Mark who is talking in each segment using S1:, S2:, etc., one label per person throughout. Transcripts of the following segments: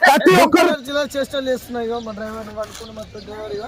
S1: ప్రతి ఒక్కరు చేష్టలు చేస్తున్నాయి మా డ్రైవర్ పడుకుని మా డ్రైవర్ ఇక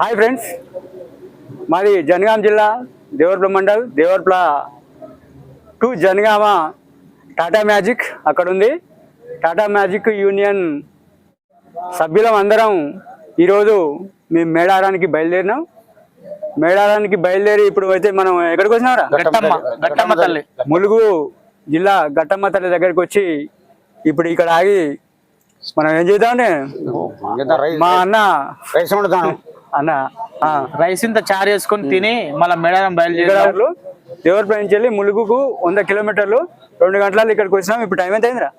S1: హాయ్ ఫ్రెండ్స్.
S2: మాది జనగాం జిల్లా దేవర్పల మండల్ దేవర్పల టు జనగామ టాటా మ్యాజిక్ అక్కడ ఉంది టాటా మ్యాజిక్ యూనియన్ సభ్యులం అందరం ఈరోజు మేము మేడారానికి బయలుదేరినాం. మేడారానికి బయలుదేరి ఇప్పుడు అయితే మనం ఎక్కడికి వచ్చినారా
S3: గట్టమ్మ గట్టమ్మ తల్లి.
S2: ములుగు జిల్లా గట్టమ్మ తల్లి దగ్గరికి వచ్చి ఇప్పుడు ఇక్కడ ఆగి మనం ఏం చేద్దామంటే మా అన్న అన్న ఆ,
S3: రైస్ ఇంత చారు చేసుకొని తిని మళ్ళీ మేడారం బయలుదేరారు
S2: కిలోమీటర్లు దేవరపల్లి నుంచి వెళ్ళి ములుగుకు వంద కిలోమీటర్లు రెండు గంటలలో ఇక్కడికి వచ్చినాం. ఇప్పుడు టైం ఎంత అయిందిరా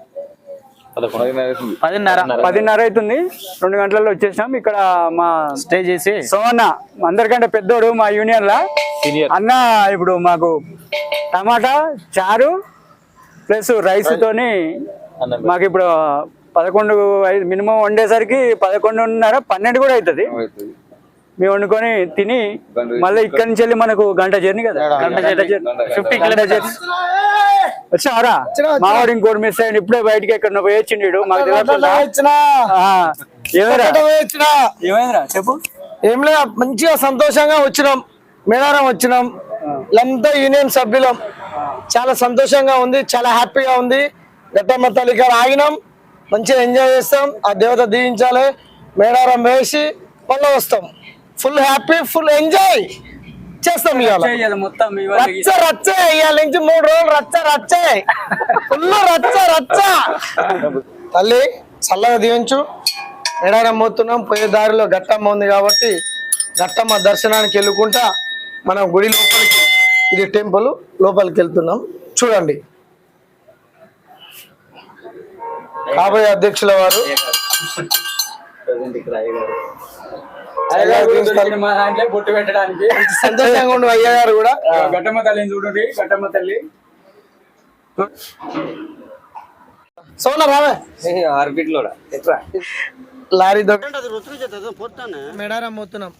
S3: పదిన్నర.
S2: పదిన్నర అవుతుంది. రెండు గంటలలో వచ్చేసినాం. ఇక్కడ మా
S3: స్టే చేసి.
S2: సోమన్న అందరికంటే పెద్దోడు మా యూనియన్ లా. అన్న ఇప్పుడు మాకు టమాటా చారు ప్లస్ రైస్ తోని మాకు ఇప్పుడు పదకొండు మినిమం వండేసరికి పదకొండున్నర పన్నెండు కూడా అవుతుంది. మేము వండుకొని తిని మళ్ళీ ఇక్కడి నుంచి వెళ్ళి మనకు గంట జర్నీ కదా.
S3: 50
S2: కిలోమీటర్స్. వచ్చావరా మావాడు ఇంకోటి మిస్ అయ్యండి. ఇప్పుడే బయటికి ఎక్కడ పోయి వచ్చిండు మాకు ఏమైందిరా? చెప్పు.
S1: ఏం లేదు మంచిగా సంతోషంగా వచ్చినాం. మేడారం వచ్చినాం. వీళ్ళంతా యూనియన్ సభ్యులం. చాలా సంతోషంగా ఉంది చాలా హ్యాపీగా ఉంది. గట్టమ్మ తల్లి గారు ఆగినాం. మంచిగా ఎంజాయ్ చేస్తాం. ఆ దేవత దీవించాలి. మేడారం వేసి మళ్ళీ వస్తాం. ఫుల్ హ్యాపీ ఫుల్ ఎంజాయ్ చేస్తాం ఇవాళ.
S2: మొత్తం
S1: రచ్చ రచ్చ ఇవాళ నుంచి మూడు రోజులు రచ్చ రచ్చే. ఫుల్ రచ్చ రచ్చ. తల్లి చల్లగా దీవించు. మేడారం పోతున్నాం పోయే దారిలో గట్టమ్మ ఉంది కాబట్టి గట్టమ్మ దర్శనానికి వెళ్ళుకుంటా మనం గుడి లోపలికి ఇది టెంపుల్ లోపలికి వెళ్తున్నాం. చూడండి. కాబోయే అధ్యక్షుల వారు.
S2: మా దాంట్లో బొట్టు పెట్టడానికి.
S1: సంతోషంగా ఉండు అయ్య గారు కూడా
S2: గట్టమ్మ తల్లిని చూడండి గట్టమ్మ తల్లి.
S1: సోనా రావే. లారీ దొడ్డ మేడారం పోతున్నాం.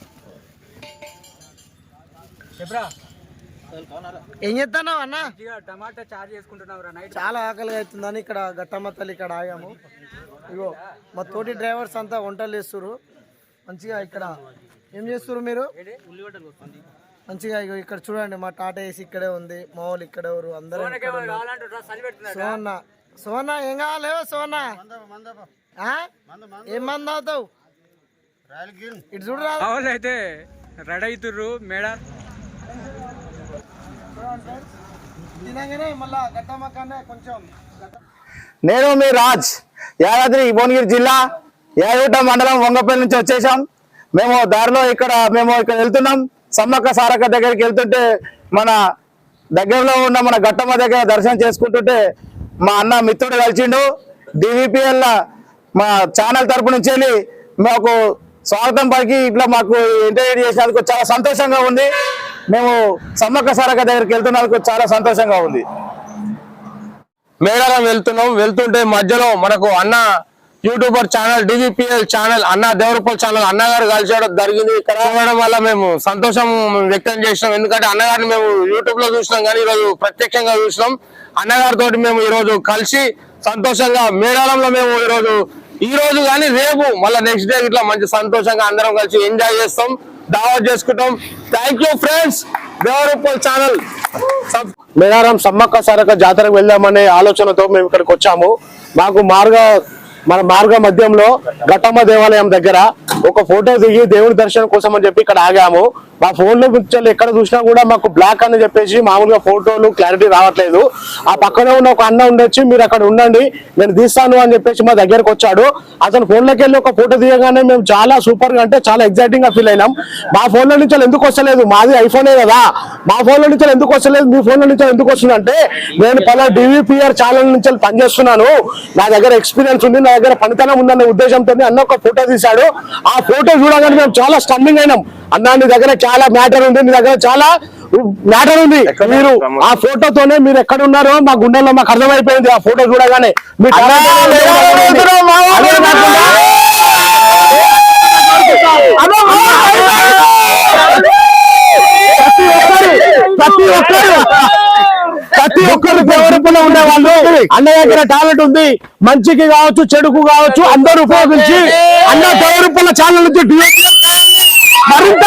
S1: ఏం చేస్తున్నావు అన్న?
S2: టమాటా చారు చేసుకుంటున్నావు నైట్.
S1: చాలా ఆకలిగా అవుతుందని ఇక్కడ గట్టమ్మ తల్లి ఇక్కడ ఆగాము. ఇగో మా తోటి డ్రైవర్స్ అంతా వంటలు చేస్తున్నారు మంచిగా ఇక్కడ ఏం చేస్తున్నారు మీరు? మంచిగా ఇగో ఇక్కడ చూడండి మా టాటా ఏసీ ఇక్కడే ఉంది మా వాళ్ళు ఇక్కడే ఎవరు అందరూ. సోనా సోనా ఏం కావాలి? సోనా. ఆ? ఏం మంది అవుతావు ఇటు చూడరా
S2: అయితే రెడీ అవుతుర్రు మేడ
S1: తినగానే మళ్ళా గట్టమ్మ కన్నా కొంచెం
S4: నేను మీ రాజ్ యాదాద్రి భువనగిరి జిల్లా యాదగుట్ట మండలం వంగపల్లి నుంచి వచ్చేసాం మేము దారిలో ఇక్కడ మేము ఇక్కడ వెళ్తున్నాం. సమ్మక్క సారక్క దగ్గరికి వెళ్తుంటే మన దగ్గరలో ఉన్న మన గట్టమ్మ దగ్గర దర్శనం చేసుకుంటుంటే మా అన్న మిత్రుడు కలిసిండు. డివిపిఎల్ మా ఛానల్ తరపు నుంచి వెళ్ళి మాకు స్వాగతం పలికి ఇట్లా మాకు ఇంటర్వ్యూ చేసినందుకు చాలా సంతోషంగా ఉంది. మేము సమ్మక్క సారక్క దగ్గరికి వెళ్తున్నందుకు చాలా సంతోషంగా ఉంది.
S5: మేడారం వెళ్తున్నాం. వెళ్తుంటే మధ్యలో మనకు అన్న యూట్యూబర్ ఛానల్ డివిపిఎల్ ఛానల్ అన్న దేవరపల్ ఛానల్ అన్నగారు కలిసేయడం జరిగింది. ఇక్కడ చూడడం వల్ల మేము సంతోషం వ్యక్తం చేసినాం. ఎందుకంటే అన్నగారిని మేము యూట్యూబ్లో చూసినాం కానీ ఈరోజు ప్రత్యక్షంగా చూసినాం. అన్నగారితో మేము ఈరోజు కలిసి సంతోషంగా మేడారంలో మేము ఈరోజు ఈ రోజు కానీ రేపు మళ్ళీ నెక్స్ట్ డే ఇట్లా మంచి సంతోషంగా అందరం కలిసి ఎంజాయ్ చేస్తాం. దావా చేసుకుంటాం. Thank you friends Devaruppula channel. Medaram Sammakka Sarakka జాతరకు వెళ్దామనే ఆలోచనతో మేము ఇక్కడికి వచ్చాము. మాకు మార్గ
S4: మన మార్గ మధ్యంలో ఘట్టమ్మ దేవాలయం దగ్గర ఒక ఫోటో దిగి దేవుడి దర్శనం కోసం అని చెప్పి ఇక్కడ ఆగాము. మా ఫోన్లో పిక్చర్లు ఎక్కడ చూసినా కూడా మాకు బ్లాక్ అని చెప్పేసి మామూలుగా ఫోటోలు క్లారిటీ రావట్లేదు. ఆ పక్కనే ఉన్న ఒక అన్న ఉండొచ్చి మీరు అక్కడ ఉండండి నేను తీస్తాను అని చెప్పేసి మా దగ్గరకు వచ్చాడు. అతను ఫోన్లోకి వెళ్ళి ఒక ఫోటో తీయగానే మేము చాలా సూపర్గా అంటే చాలా ఎగ్జైటింగ్గా ఫీల్ అయినాం. మా ఫోన్లో నుంచి ఎందుకు వస్తలేదు? మాది ఐఫోనే కదా. మా ఫోన్లో నుంచి ఎందుకు వస్తలేదు? మీ ఫోన్లో నుంచి ఎందుకు వస్తుంది అంటే నేను పలా డివిపిఆర్ ఛానల్ నుంచి పనిచేస్తున్నాను. నా దగ్గర ఎక్స్పీరియన్స్ ఉంది నా దగ్గర పనితనం ఉందన్న ఉద్దేశంతో అన్న ఒక ఫోటో తీశాడు. ఆ ఫోటో చూడగానే మేము చాలా స్టన్నింగ్ అయినాం. అన్న నీ దగ్గర చాలా మ్యాటర్ ఉంది నీ దగ్గర చాలా మ్యాటర్ ఉంది. మీరు ఆ ఫోటోతోనే మీరు ఎక్కడ ఉన్నారో మా గుండెల్లో మాకు అర్థమైపోయింది ఆ ఫోటో చూడగానే. మీ ప్రతి ఒక్కరు ప్రతి ఒక్కరు దేవరపులో ఉండే వాళ్ళు అన్న దగ్గర టాలెంట్ ఉంది. మంచికి కావచ్చు చెడుకు కావచ్చు అందరూ ఉపయోగించి అన్న దేవరపుల ఛానల్ నుంచి మరింత.